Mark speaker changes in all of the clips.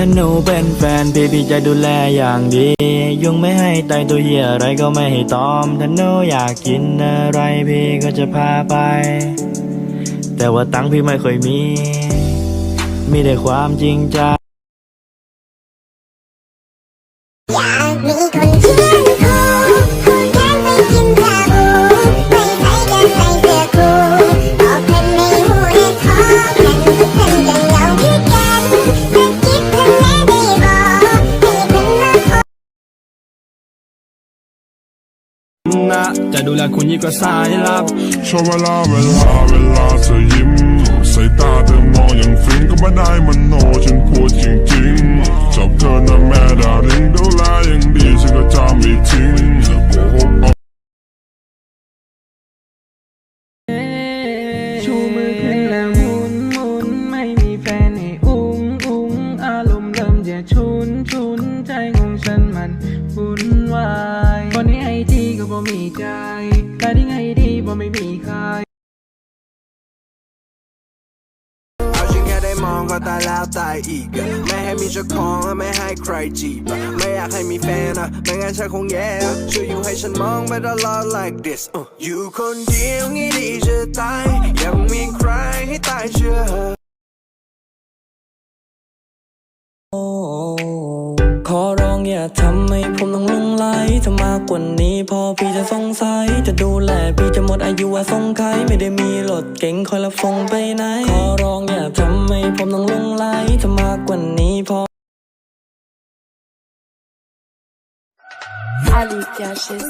Speaker 1: ถ้าหนูเป็นแฟนพี่พี่จะดูแลอย่างดี ยุงไม่ให้ตายตัวเหี้ยอะไรก็ไม่ให้ตอม ถ้าหนูอยากกินอะไรพี่ก็จะพาไป แต่ว่าตังค์พี่ไม่ค่อยมี มีแต่ความจริงใจ
Speaker 2: อยากมี นะ
Speaker 1: จะดูแลคุณยิ่งกว่าสายลับ
Speaker 3: ชอบเวลาเวลาเวลาเธอยิ้ม ใส่ตาเธอมองอย่างฟินก็ไม่ได้มันโนฉันพู
Speaker 4: ตา
Speaker 5: ยแล้วตายอีกไม่ให้มีเจ้าของและไม่ให้ใครจีบไม่อยากให้มีแฟนอะไม่งั้นฉันคงแย่ช่วยอยู่ให้ฉันมองไปตลอด like this อยู่คนเดียวงี้ดีจะตายยังมีใครให้ตายเชื่อ
Speaker 6: ขอร้องอย่าทำให้ผมต้องลงไหลถ้ามากกว่านี้พอพี่จะสงสัย จะดูแลพี่จะหมดอายุว่าสงใครไม่ได้มีรถเก๋งคอยรับส่งไปไหน ขอร้องอย่าทำ ผมต้องลงไหลถ้ามากกว่านี้พอ
Speaker 7: Ali Caches.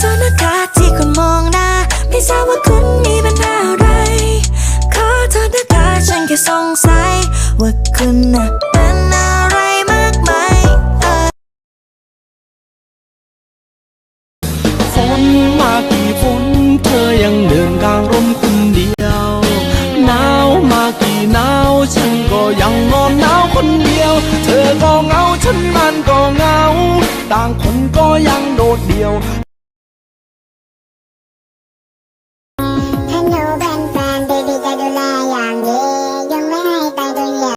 Speaker 8: โทษนะคะที่คุณมองหน้าไม่ทราบว่าคุณมีปัญหาอะไร ขอโทษนะคะฉันแค่สงสัย ว่าคุณน่ะเป็นอะไรมากมาย
Speaker 1: ฝนมากี่ฝนเธอยังเดินกลางร่มคนเดียว หนาวมากี่หนาวฉันก็ยังนอนหนาวคนเดียว เธอก็เหงาฉันมันก็เหงา ต่างคนก็ยังโดดเดี่ยว